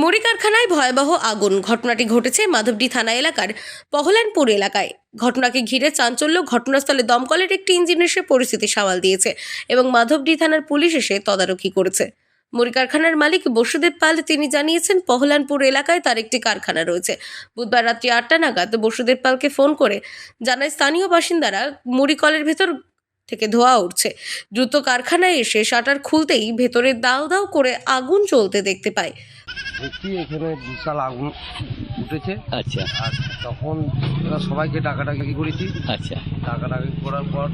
মুড়ি কারখানায় ভয়াবহ আগুন। ঘটনাটি ঘটেছে মাধবডি থানা এলাকার পহলানপুর এলাকায়। ঘটনাকে ঘিরে চাঞ্চল্য ঘটনাস্থলে দমকলের একটি ইঞ্জিন এসে পরিস্থিতি সামাল দিয়েছে এবং মাধবডি থানার পুলিশ এসে তদারকি করেছে। মুড়ি কারখানার মালিক বসুদেব পাল তিনি জানিয়েছেন, পহলানপুর এলাকায় তার একটি কারখানা রয়েছে। বুধবার রাত্রি আটটা নাগাদ বসুদেব পালকে ফোন করে জানায়, স্থানীয় বাসিন্দারা মুড়ি কলের ভেতর থেকে ধোয়া উঠছে। দ্রুত কারখানায় এসে শাটার খুলতেই ভেতরে দাও দাও করে আগুন চলতে দেখতে পায়। দেখছি এখানে বিশাল আগুন উঠেছে। আচ্ছা। আর তখন এরা সবাইকে ডাকাডাকি করেছি। আচ্ছা। ডাকাডাকি করার পর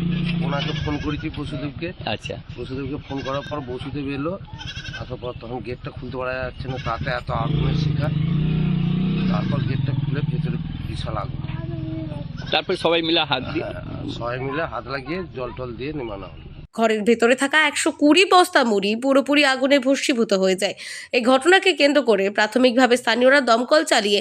ওনাকে ফোন করেছি বসুদেবকে। আচ্ছা। বসুদেবকে ফোন করার পর বসুদেব এলো। আসার পর তখন গেটটা খুলতে পারা যাচ্ছে না তাতে এত আগুনের শিখা তারপর গেটটা খুলে ভেতরে বিশাল আগুন। তারপর সবাই মিলে হাত দিয়ে হ্যাঁ, সবাই মিলে হাত লাগিয়ে জল টল দিয়ে নেমানো হলো। ঘরের ভেতরে থাকা একশো কুড়ি বস্তা মুড়ি পুরোপুরি আগুনে ভস্মীভূত হয়ে যায়। এই ঘটনাকে কেন্দ্র করে প্রাথমিকভাবে স্থানীয়রা দমকল চালিয়ে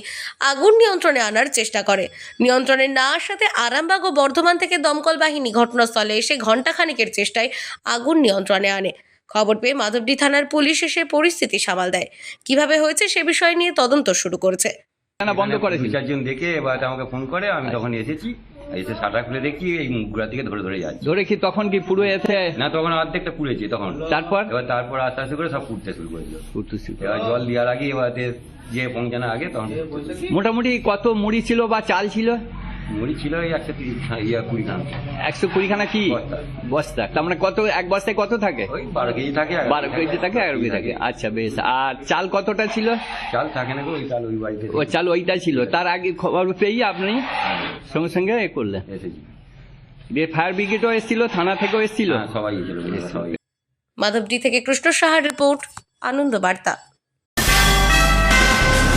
আগুন নিয়ন্ত্রণে আনার চেষ্টা করে। নিয়ন্ত্রণে না আসাতে আরামবাগ ও বর্ধমান থেকে দমকল বাহিনী ঘটনাস্থলে এসে ঘণ্টাখানেকের চেষ্টায় আগুন নিয়ন্ত্রণে আনে। খবর পেয়ে মাধবডি থানার পুলিশ এসে পরিস্থিতি সামাল দেয়। কীভাবে হয়েছে সে বিষয় নিয়ে তদন্ত শুরু করেছে। না বন্ধ দু চারজন দেখে এবার আমাকে ফোন করে আমি তখন এসেছি। এসে সাটা খুলে দেখি এই মুখগুলা থেকে ধরে ধরে যাচ্ছে। ধরে কি তখন কি পুরো এসে? না তখন অর্ধেকটা পুড়েছে তখন। তারপর? এবার তারপর আস্তে আস্তে করে সব পুড়তে শুরু করেছিল উঠতেছিল। এবার জল দেওয়ার আগে এবার যে পৌঁছানোর আগে তখন মোটামুটি কত মুড়ি ছিল বা চাল ছিল? মুড়ি ছিল এই একশো তিরিশ ইয়া কুড়ি খান। একশো কুড়িখানা কি? বস্তা। তার মানে কত এক বস্তায় কত থাকে? ওই বারো কেজি থাকে বারো কেজি থাকে এগারো কেজি থাকে। আচ্ছা বেশ। আর চাল কতটা ছিল? চাল থাকে না গো, ওই চাল ওই বাড়িতে ও চাল ওইটা ছিল। তার আগে খবর পেয়ে আপনি? সঙ্গে সঙ্গে এ করলেন। ফায়ার ব্রিগেডও এসেছিল থানা থেকেও এসেছিল? হ্যাঁ এসেছিল। সবাই। মাধবডি থেকে কৃষ্ণ সাহার রিপোর্ট আনন্দ বার্তা।